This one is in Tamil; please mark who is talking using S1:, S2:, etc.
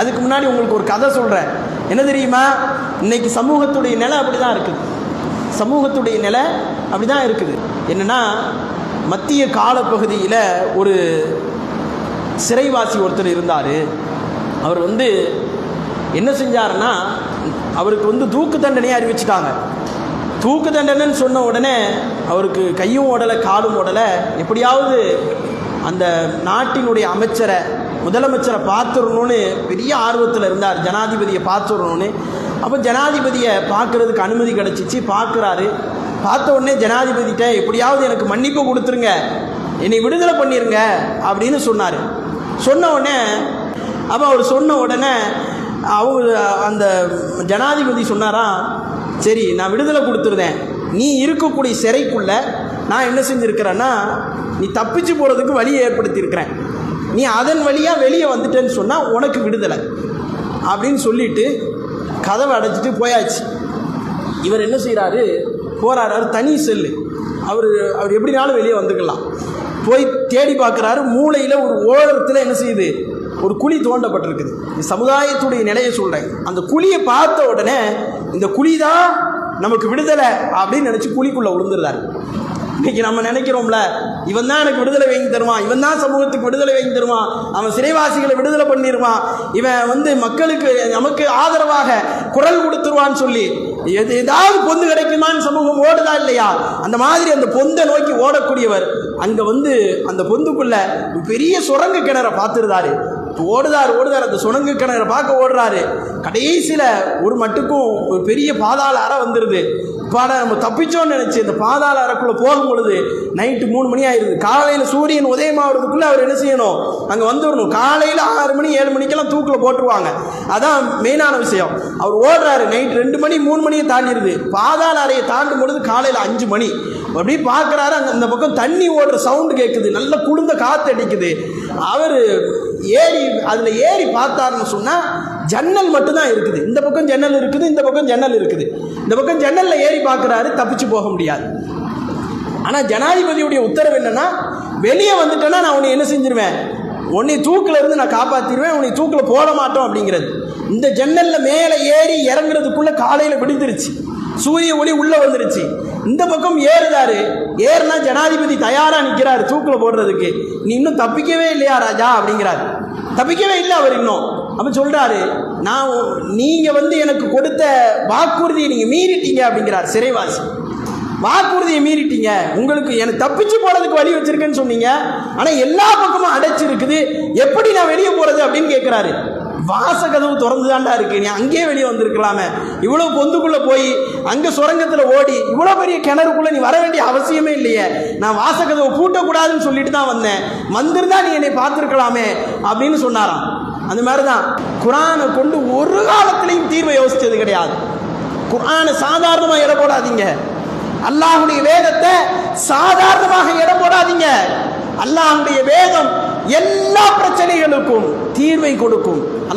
S1: அதுக்கு முன்னாடி உங்களுக்கு ஒரு கதை சொல்கிறேன் என்ன தெரியுமா? இன்னைக்கு சமூகத்துடைய நிலை அப்படி தான் இருக்குது. சமூகத்துடைய நிலை அப்படி தான் இருக்குது. என்னென்னா மத்திய காலப்பகுதியில் ஒரு சிறைவாசி ஒருத்தர் இருந்தார். அவர் வந்து என்ன செஞ்சாருன்னா அவருக்கு வந்து தூக்கு தண்டனையை அறிவிச்சிட்டாங்க. தூக்கு தண்டனைன்னு சொன்ன உடனே அவருக்கு கையும் ஓடலை காலும் ஓடலை. எப்படியாவது அந்த நாட்டினுடைய அமைச்சரை முதலமைச்சரை பார்த்துடணும்னு பெரிய ஆர்வத்தில் இருந்தார். ஜனாதிபதியை பார்த்துடணும்னு. அப்போ ஜனாதிபதியை பார்க்குறதுக்கு அனுமதி கிடச்சிச்சு. பார்க்குறாரு. பார்த்த உடனே ஜனாதிபதிகிட்ட எப்படியாவது எனக்கு மன்னிப்பு கொடுத்துருங்க. என்னை விடுதலை பண்ணிருங்க. அப்படின்னு சொன்னார். சொன்ன உடனே அப்போ அவர் சொன்ன உடனே அவர் அந்த ஜனாதிபதி சொன்னாராம் சரி நான் விடுதலை கொடுத்துருந்தேன். நீ இருக்கக்கூடிய சிறைக்குள்ளே நான் என்ன செஞ்சுருக்கிறேன்னா நீ தப்பிச்சு போகிறதுக்கு வழி ஏற்படுத்தியிருக்கிறேன். நீ அதன் வழியாக வெளியே வந்துட்டேன்னு சொன்னால் உனக்கு விடுதலை. அப்படின்னு சொல்லிட்டு கதவை அடைச்சிட்டு போயாச்சு. இவர் என்ன செய்கிறாரு போகிறாரு தனி செல்லு. அவர் அவர் எப்படினாலும் வெளியே வந்துக்கலாம். போய் தேடி பார்க்குறாரு. மூளையில் ஒரு ஓரத்தில் என்ன செய்யுது? ஒரு குழி தோண்டப்பட்டிருக்குது. இந்த சமுதாயத்துடைய நிலையை சொல்கிறேன் அந்த குழியை பார்த்த உடனே இந்த குழி தான் நமக்கு விடுதலை அப்படின்னு நினச்சி குழிக்குள்ளே விழுந்துருந்தார் இன்றைக்கி நம்ம நினைக்கிறோம்ல இவன் தான் எனக்கு விடுதலை வாங்கி தருவான். இவன் தான் சமூகத்துக்கு விடுதலை வாங்கி தருவான். அவன் சிறைவாசிகளை விடுதலை பண்ணிடுவான். இவன் வந்து மக்களுக்கு நமக்கு ஆதரவாக குரல் கொடுத்துருவான்னு சொல்லி எது ஏதாவது பொந்து கிடைக்குமான்னு சமூகம் ஓடுதா இல்லையா? அந்த மாதிரி அந்த பொந்தை நோக்கி ஓடக்கூடியவர் அங்கே வந்து அந்த பொந்துக்குள்ள பெரிய சுரங்க கிணறை பார்த்துருந்தாரு. ஓடுதார் ஓடுதார். அந்த சுணங்கு கிணறு பார்க்க ஓடுறாரு. கடைசியில் ஒரு மட்டுக்கும் ஒரு பெரிய பாதாள அறை வந்துடுது அப்பாடா நம்ம தப்பிச்சோன்னு நினச்சி இந்த பாதாள அறைக்குள்ளே போகும் பொழுது நைட்டு மூணு மணி ஆயிடுது காலையில் சூரியன் உதயமாகிறதுக்குள்ளே அவர் என்ன செய்யணும்? அங்கே வந்துடணும் காலையில் ஆறு மணி ஏழு மணிக்கெல்லாம் தூக்கில் போட்டுருவாங்க. அதான் மெயினான விஷயம். அவர் ஓடுறாரு. நைட் ரெண்டு மணி மூணு மணியை தாண்டிடுது பாதாள அறையை தாண்டும் பொழுது காலையில் அஞ்சு மணி. அப்படி பார்க்குறாரு அங்கே அந்த பக்கம் தண்ணி ஓடுற சவுண்டு கேட்குது நல்ல குளிர்ந்த காற்று அடிக்குது. அவர் ஏறி அதில் ஏறி பார்த்தாருன்னு சொன்னால் ஜன்னல் மட்டும்தான் இருக்குது. இந்த பக்கம் ஜன்னல் இருக்குது இந்த பக்கம் ஜன்னல் இருக்குது. இந்த பக்கம் ஜன்னலில் ஏறி பார்க்குறாரு தப்பிச்சு போக முடியாது. ஆனால் ஜனாதிபதியுடைய உத்தரவு என்னென்னா வெளியே வந்துட்டேன்னா நான் உன்னை என்ன செஞ்சிருவேன்? உன்னை தூக்கில் இருந்து நான் காப்பாற்றிடுவேன் உன்னை தூக்கில் போட மாட்டோம் அப்படிங்கிறது. இந்த ஜன்னலில் மேலே ஏறி இறங்குறதுக்குள்ளே காலையில் விடுந்துருச்சு சூரிய ஒளி உள்ளே வந்துருச்சு. இந்த பக்கம் ஏறுதாரு. ஏறுனா ஜனாதிபதி தயாராக நிற்கிறாரு தூக்கில் போடுறதுக்கு. நீ இன்னும் தப்பிக்கவே இல்லையா ராஜா அப்படிங்கிறாரு. தப்பிக்கவே இல்லை அவர் இன்னும். அப்போ சொல்கிறாரு நான் நீங்கள் வந்து எனக்கு கொடுத்த வாக்குறுதியை நீங்கள் மீறிட்டீங்க அப்படிங்கிறார் சிறைவாசி. வாக்குறுதியை மீறிட்டீங்க. உங்களுக்கு எனக்கு தப்பிச்சு போகிறதுக்கு வழி வச்சுருக்கேன்னு சொன்னீங்க. ஆனால் எல்லா பக்கமும் அடைச்சிருக்குது. எப்படி நான் வெளியே போகிறது அப்படின்னு கேட்குறாரு வாசகதவு திறந்து தாண்டா இருக்கு. நீ அங்கேயே வெளியே வந்திருக்கலாமே. இவ்வளோ பொந்துக்குள்ளே போய் அங்கே சுரங்கத்தில் ஓடி இவ்வளோ பெரிய கிணறுக்குள்ளே நீ வர வேண்டிய அவசியமே இல்லையே. நான் வாசகதவை பூட்டக்கூடாதுன்னு சொல்லிட்டு தான் வந்தேன். வந்திருந்தா நீ என்னை பார்த்துருக்கலாமே அப்படின்னு சொன்னாராம். அந்த மாதிரி தான் குரானை கொண்டு ஒரு காலத்திலையும் தீர்வை யோசிச்சது கிடையாது. குரானை சாதாரணமாக இட போடாதீங்க. அல்லாஹுடைய வேதத்தை சாதாரணமாக இடம் போடாதீங்க. அல்லாஹுடைய வேதம் எல்லா பிரச்சனைகளுக்கும் தீர்வை கொடுக்கும்.